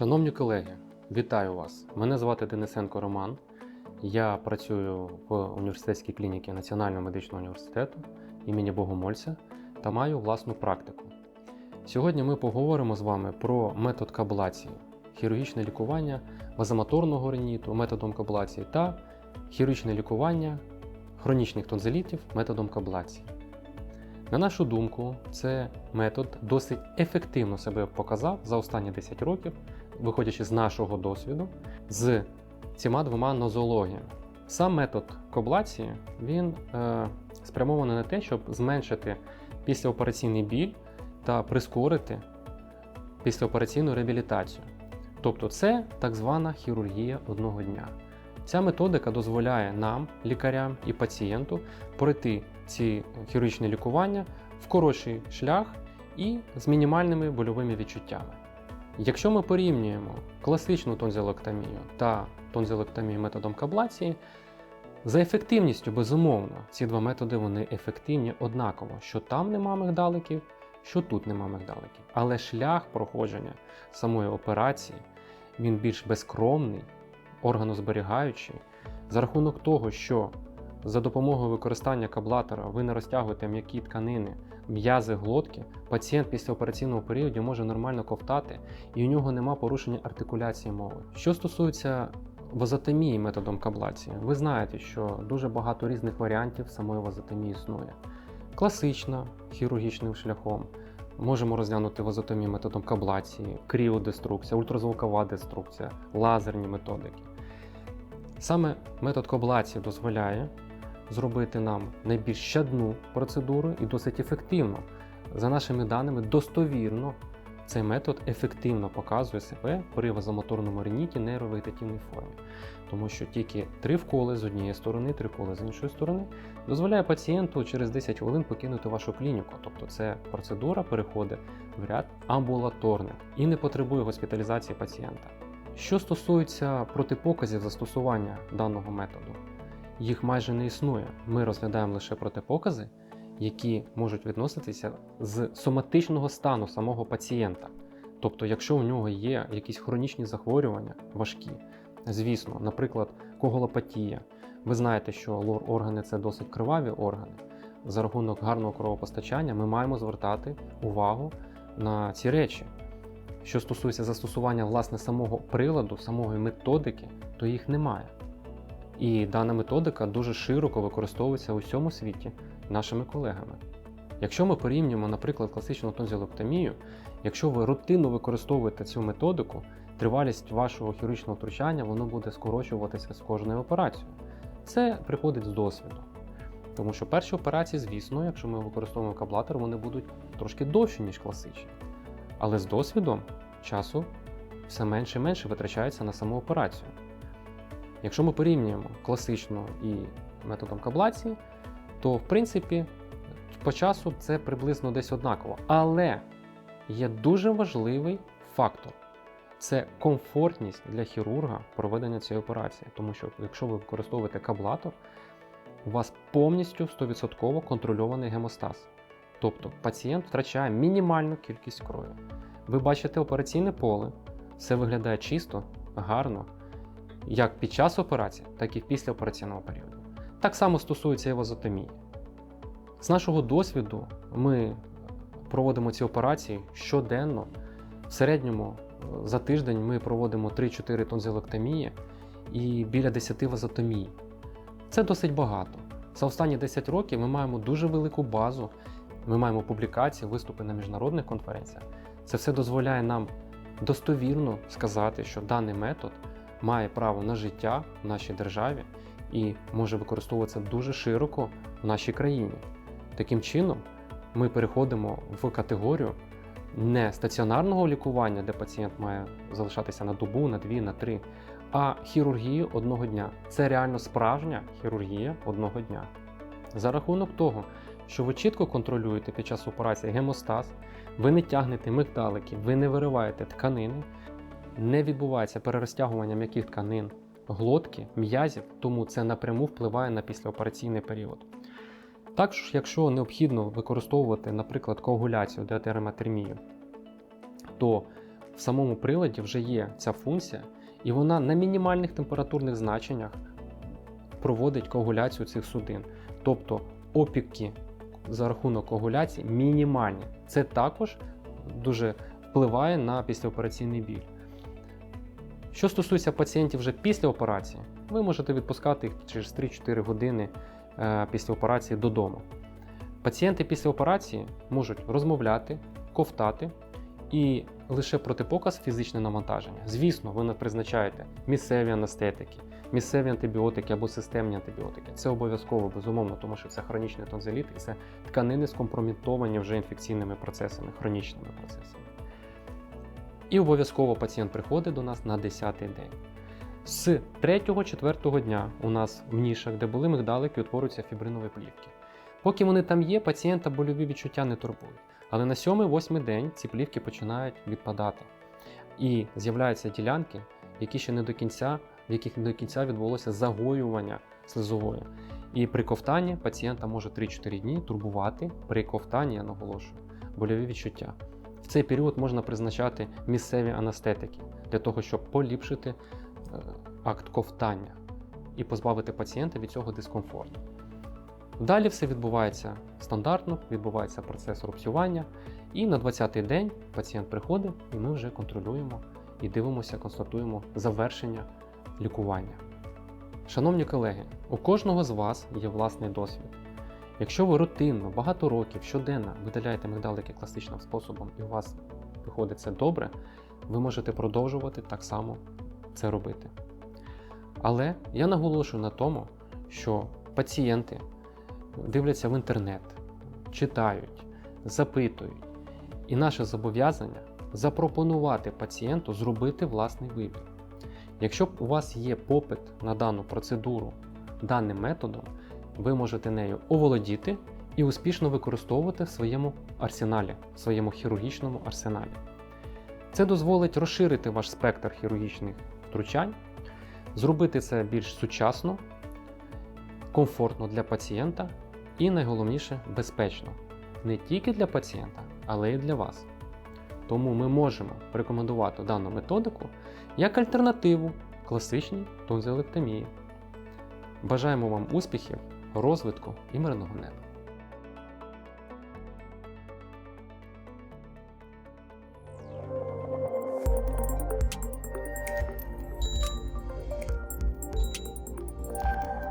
Шановні колеги, вітаю вас! Мене звати Денисенко Роман. Я працюю в університетській клініці Національного медичного університету імені Богомольця та маю власну практику. Сьогодні ми поговоримо з вами про метод каблації, хірургічне лікування вазомоторного риніту методом каблації та хірургічне лікування хронічних тонзилітів методом каблації. На нашу думку, це метод досить ефективно себе показав за останні 10 років, виходячи з нашого досвіду, з цими двома нозологіями. Сам метод коблації він е, спрямований на те, щоб зменшити післяопераційний біль та прискорити післяопераційну реабілітацію. Тобто це так звана хірургія одного дня. Ця методика дозволяє нам, лікарям і пацієнту, пройти ці хірургічні лікування в коротший шлях і з мінімальними больовими відчуттями. Якщо ми порівнюємо класичну тонзилоктомію та тонзилоктомію методом каблації, за ефективністю, безумовно, ці два методи вони ефективні однаково, що там нема мигдаликів, що тут нема мигдаликів. Але шлях проходження самої операції він більш безкромний, органозберігаючий, за рахунок того, що за допомогою використання каблатора ви не розтягуєте м'які тканини, м'язи глотки, пацієнт після операційного періоду може нормально ковтати і у нього нема порушення артикуляції мови. Що стосується вазотомії методом каблації, ви знаєте, що дуже багато різних варіантів самої вазотомії існує. Класична хірургічним шляхом. Можемо розглянути вазотомію методом каблації, кріодеструкція, ультразвукова деструкція, лазерні методики. Саме метод каблації дозволяє зробити нам найбільш щадну процедуру і досить ефективно. За нашими даними, достовірно цей метод ефективно показує себе при вазомоторному реніті нейровегетативній формі, тому що тільки три вколи з однієї сторони, три вколи з іншої сторони дозволяє пацієнту через 10 хвилин покинути вашу клініку. Тобто ця процедура переходить в ряд амбулаторних і не потребує госпіталізації пацієнта. Що стосується протипоказів застосування даного методу, їх майже не існує. Ми розглядаємо лише протипокази, які можуть відноситися з соматичного стану самого пацієнта. Тобто, якщо у нього є якісь хронічні захворювання важкі, звісно, наприклад, коголопатія. Ви знаєте, що лор-органи це досить криваві органи. За рахунок гарного кровопостачання ми маємо звертати увагу на ці речі. Що стосується застосування власне самого приладу, самої методики, то їх немає. І дана методика дуже широко використовується у всьому світі нашими колегами. Якщо ми порівнюємо, наприклад, класичну тонзилоктомію, якщо ви рутинно використовуєте цю методику, тривалість вашого хірургічного втручання воно буде скорочуватися з кожною операцією. Це приходить з досвіду. Тому що перші операції, звісно, якщо ми використовуємо каблатор, вони будуть трошки довші, ніж класичні. Але з досвідом часу все менше і менше витрачається на саму операцію. Якщо ми порівнюємо класичну і методом каблації, то в принципі по часу це приблизно десь однаково. Але є дуже важливий фактор це комфортність для хірурга проведення цієї операції. Тому що якщо ви використовуєте каблатор, у вас повністю 100% контрольований гемостаз. Тобто пацієнт втрачає мінімальну кількість крові. Ви бачите операційне поле, все виглядає чисто, гарно, як під час операції, так і в післяопераційного періоду. Так само стосується і вазотомії. З нашого досвіду ми проводимо ці операції щоденно. В середньому за тиждень ми проводимо 3-4 тонзилоктомії і біля 10 вазотомій. Це досить багато. За останні 10 років ми маємо дуже велику базу, ми маємо публікації, виступи на міжнародних конференціях. Це все дозволяє нам достовірно сказати, що даний метод має право на життя в нашій державі і може використовуватися дуже широко в нашій країні. Таким чином, ми переходимо в категорію не стаціонарного лікування, де пацієнт має залишатися на добу, на дві, на три, а хірургії одного дня. Це реально справжня хірургія одного дня. За рахунок того, що ви чітко контролюєте під час операції гемостаз, ви не тягнете мигдалики, ви не вириваєте тканини, не відбувається перерозтягування м'яких тканин, глотки, м'язів, тому це напряму впливає на післяопераційний період. Також, якщо необхідно використовувати, наприклад, коагуляцію, детерематермію, то в самому приладі вже є ця функція, і вона на мінімальних температурних значеннях проводить коагуляцію цих судин. Тобто опіки за рахунок коагуляції мінімальні. Це також дуже впливає на післяопераційний біль. Що стосується пацієнтів вже після операції, ви можете відпускати їх через 3-4 години е, після операції додому. Пацієнти після операції можуть розмовляти, ковтати і лише протипоказ фізичне навантаження. Звісно, ви не призначаєте місцеві анестетики, місцеві антибіотики або системні антибіотики. Це обов'язково, безумовно, тому що це хронічний тонзиліт і це тканини скомпромітовані вже інфекційними процесами, хронічними процесами. І обов'язково пацієнт приходить до нас на 10-й день. З 3-4 дня у нас в нішах, де були мигдалики, утворюються фібринові плівки. Поки вони там є, пацієнта больові відчуття не турбують. Але на 7-8 день ці плівки починають відпадати. І з'являються ділянки, які ще не до кінця, в яких не до кінця відбулося загоювання слизової. І при ковтанні пацієнта може 3-4 дні турбувати при ковтанні, я наголошую, больові відчуття. Цей період можна призначати місцеві анестетики для того, щоб поліпшити е, акт ковтання і позбавити пацієнта від цього дискомфорту. Далі все відбувається стандартно, відбувається процес рубцювання, і на 20-й день пацієнт приходить, і ми вже контролюємо і дивимося, констатуємо завершення лікування. Шановні колеги, у кожного з вас є власний досвід. Якщо ви рутинно, багато років, щоденно видаляєте мигдалики класичним способом і у вас виходить це добре, ви можете продовжувати так само це робити. Але я наголошую на тому, що пацієнти дивляться в інтернет, читають, запитують. І наше зобов'язання запропонувати пацієнту зробити власний вибір. Якщо у вас є попит на дану процедуру даним методом, ви можете нею оволодіти і успішно використовувати в своєму арсеналі, в своєму хірургічному арсеналі. Це дозволить розширити ваш спектр хірургічних втручань, зробити це більш сучасно, комфортно для пацієнта і найголовніше безпечно не тільки для пацієнта, але й для вас. Тому ми можемо рекомендувати дану методику як альтернативу класичній тонзилектомії. Бажаємо вам успіхів, розвитку і мирного неба!